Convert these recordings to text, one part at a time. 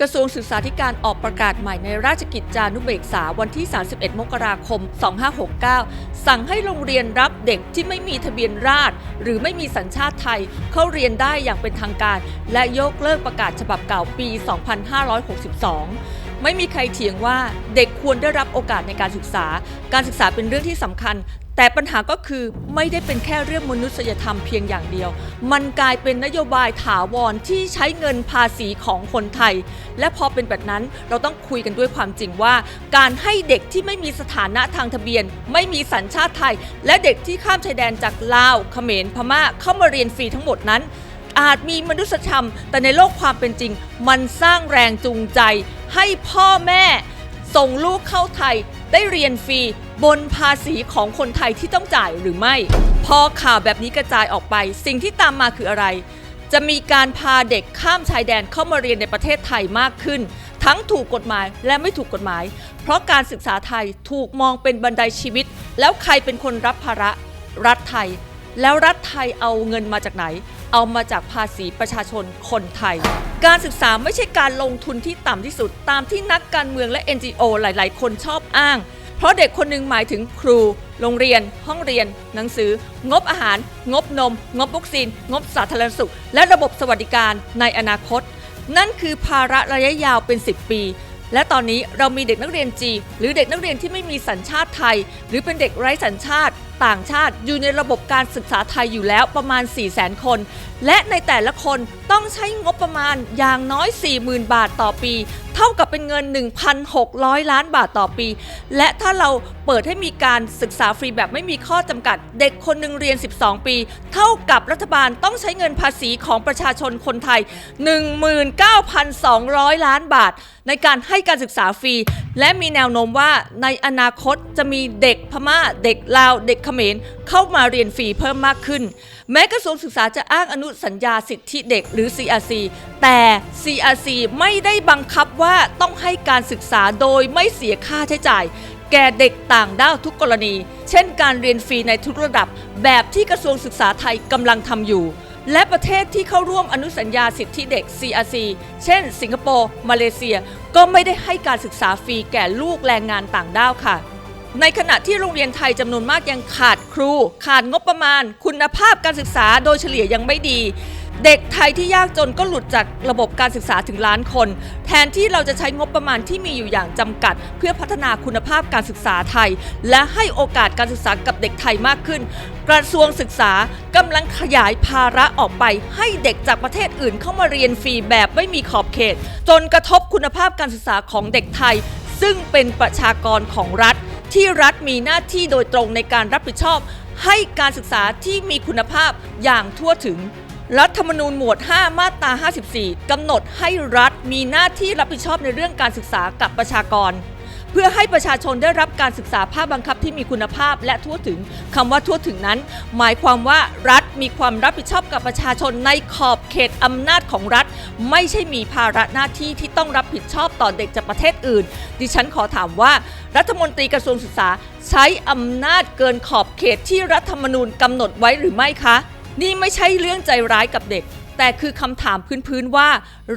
กระทรวงศึกษาธิการออกประกาศใหม่ในราชกิจจานุเบกษาวันที่ 31 มกราคม 2569 สั่งให้โรงเรียนรับเด็กที่ไม่มีทะเบียนราษฎรหรือไม่มีสัญชาติไทย เข้าเรียนได้อย่างเป็นทางการ และยกเลิกประกาศฉบับเก่าปี 2562 ไม่มีใครเถียงว่าเด็กควรได้รับโอกาสในการศึกษา การศึกษาเป็นเรื่องที่สำคัญ แต่ปัญหาก็คือไม่ได้เป็นแค่เรื่องมนุษยธรรมเพียงอย่างเดียว มันกลายเป็นนโยบายถาวรที่ใช้เงินภาษีของคนไทย และพอเป็นแบบนั้นเราต้องคุยกันด้วยความจริงว่า การให้เด็กที่ไม่มีสถานะทางทะเบียน ไม่มีสัญชาติไทย และเด็กที่ข้ามชายแดนจากลาวเขมรพม่าเข้ามาเรียนฟรีทั้งหมดนั้น อาจมีมนุษยธรรม แต่ในโลกความเป็นจริง มันสร้างแรงจูงใจ ให้พ่อแม่ส่งลูกเข้าไทย ได้เรียนฟรีบนภาษีของคนไทยที่ต้องจ่ายหรือไม่ พอข่าวแบบนี้กระจายออกไป สิ่งที่ตามมาคืออะไร จะมีการพาเด็กข้ามชายแดนเข้ามาเรียนในประเทศไทยมากขึ้น ทั้งถูกกฎหมายและไม่ถูกกฎหมาย เพราะการศึกษาไทยถูกมองเป็นบันไดชีวิต แล้วใครเป็นคนรับภาระรัฐไทย แล้วรัฐไทยเอาเงินมาจากไหน เอามาจากภาษีประชาชนคนไทย การศึกษาไม่ใช่การลงทุนที่ต่ำที่สุดตามที่นักการเมืองและ NGO หลาย ๆ คนชอบอ้าง เพราะเด็กคนหนึ่งหมายถึงครู โรงเรียน ห้องเรียน หนังสือ งบอาหาร งบนม งบวัคซีน งบสาธารณสุข และระบบสวัสดิการในอนาคต นั่นคือภาระระยะยาวเป็น 10 ปีและตอนนี้เรามีเด็กนักเรียนจีหรือเด็กนักเรียนที่ไม่มีสัญชาติไทย หรือเป็นเด็กไร้สัญชาติต่างชาติอยู่ในระบบการศึกษาไทยอยู่แล้วประมาณ 4 0 0 0 0 0 คน และในแต่ละคนต้องใช้งบประมาณอย่างน้อย 40,000 บาทต่อปี เท่ากับเป็นเงิน 1,600 ล้านบาทต่อปี และถ้าเราเปิดให้มีการศึกษาฟรีแบบไม่มีข้อจำกัด เด็กคนหนึ่งเรียน 12 ปี เท่ากับรัฐบาลต้องใช้เงินภาษีของประชาชนคนไทย 19,200 ล้านบาท ในการให้การศึกษาฟรี และมีแนวโน้มว่าในอนาคตจะมีเด็กพม่า เด็กลาว เด็กเขมรเข้ามาเรียนฟรีเพิ่มมากขึ้น แม้กระทรวงศึกษาจะอ้างอนุสัญญาสิทธิเด็กหรือ CRC แต่ CRC ไม่ได้บังคับว่าต้องให้การศึกษาโดยไม่เสียค่าใช้จ่าย แก่เด็กต่างด้าวทุกกรณี เช่นการเรียนฟรีในทุกระดับ แบบที่กระทรวงศึกษาไทยกำลังทำอยู่และประเทศที่เข้าร่วมอนุสัญญาสิทธิเด็ก CRC เช่น สิงคโปร์ มาเลเซีย ก็ไม่ได้ให้การศึกษาฟรีแก่ลูกแรงงานต่างด้าวค่ะ ในขณะที่โรงเรียนไทยจำนวนมากยังขาดครู ขาดงบประมาณ คุณภาพการศึกษาโดยเฉลี่ยยังไม่ดี เด็กไทยที่ยากจนก็หลุดจากระบบการศึกษาถึงล้านคน แทนที่เราจะใช้งบประมาณที่มีอยู่อย่างจำกัด เพื่อพัฒนาคุณภาพการศึกษาไทย และให้โอกาสการศึกษากับเด็กไทยมากขึ้น กระทรวงศึกษากำลังขยายภาระออกไป ให้เด็กจากประเทศอื่นเข้ามาเรียนฟรีแบบไม่มีขอบเขต จนกระทบคุณภาพการศึกษาของเด็กไทย ซึ่งเป็นประชากรของรัฐ ที่รัฐมีหน้าที่โดยตรงในการรับผิดชอบ ให้การศึกษาที่มีคุณภาพอย่างทั่วถึง รัฐธรรมนูญหมวด 5 มาตรา 54 กำหนดให้รัฐมีหน้าที่รับผิดชอบในเรื่องการศึกษากับประชากร เพื่อให้ประชาชนได้รับการศึกษาภาคบังคับที่มีคุณภาพและทั่วถึงคำว่าทั่วถึงนั้น หมายความว่ารัฐมีความรับผิดชอบกับประชาชนในขอบเขตอำนาจของรัฐ ไม่ใช่มีภาระหน้าที่ที่ต้องรับผิดชอบต่อเด็กจากประเทศอื่น ดิฉันขอถามว่า รัฐมนตรีกระทรวงศึกษาใช้อำนาจเกินขอบเขตที่รัฐธรรมนูญกำหนดไว้หรือไม่คะ นี่ไม่ใช่เรื่องใจร้ายกับเด็ก แต่คือคำถามพื้นๆว่า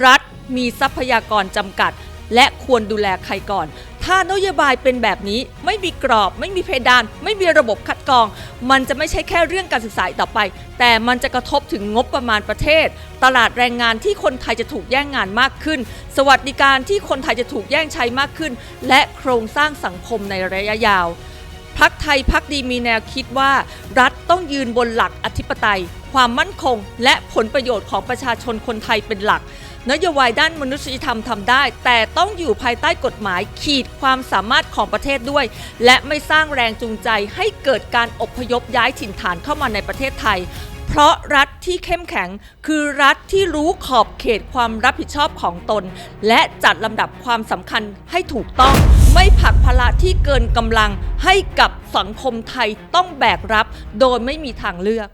รัฐมีทรัพยากรจำกัด และควรดูแลใครก่อน ถ้านโยบายเป็นแบบนี้ไม่มีกรอบ ไม่มีเพดาน ไม่มีระบบคัดกรอง มันจะไม่ใช่แค่เรื่องการศึกษาต่อไป แต่มันจะกระทบถึงงบประมาณประเทศ ตลาดแรงงานที่คนไทยจะถูกแย่งงานมากขึ้น สวัสดิการที่คนไทยจะถูกแย่งใช้มากขึ้น และโครงสร้างสังคมในระยะยาวพักไทยพักดีมีแนวคิดว่า รัฐต้องยืนบนหลักอธิปไตย ความมั่นคง และผลประโยชน์ของประชาชนคนไทยเป็นหลัก นโยบายด้านมนุษยธรรมทำได้ แต่ต้องอยู่ภายใต้กฎหมายขีดความสามารถของประเทศด้วย และไม่สร้างแรงจูงใจให้เกิดการอพยพย้ายถิ่นฐานเข้ามาในประเทศไทย เพราะรัฐที่เข้มแข็ง คือรัฐที่รู้ขอบเขตความรับผิดชอบของตน และจัดลำดับความสำคัญให้ถูกต้อง ไม่ผลักภาระที่เกินกำลังให้กับสังคมไทยต้องแบกรับ โดยไม่มีทางเลือก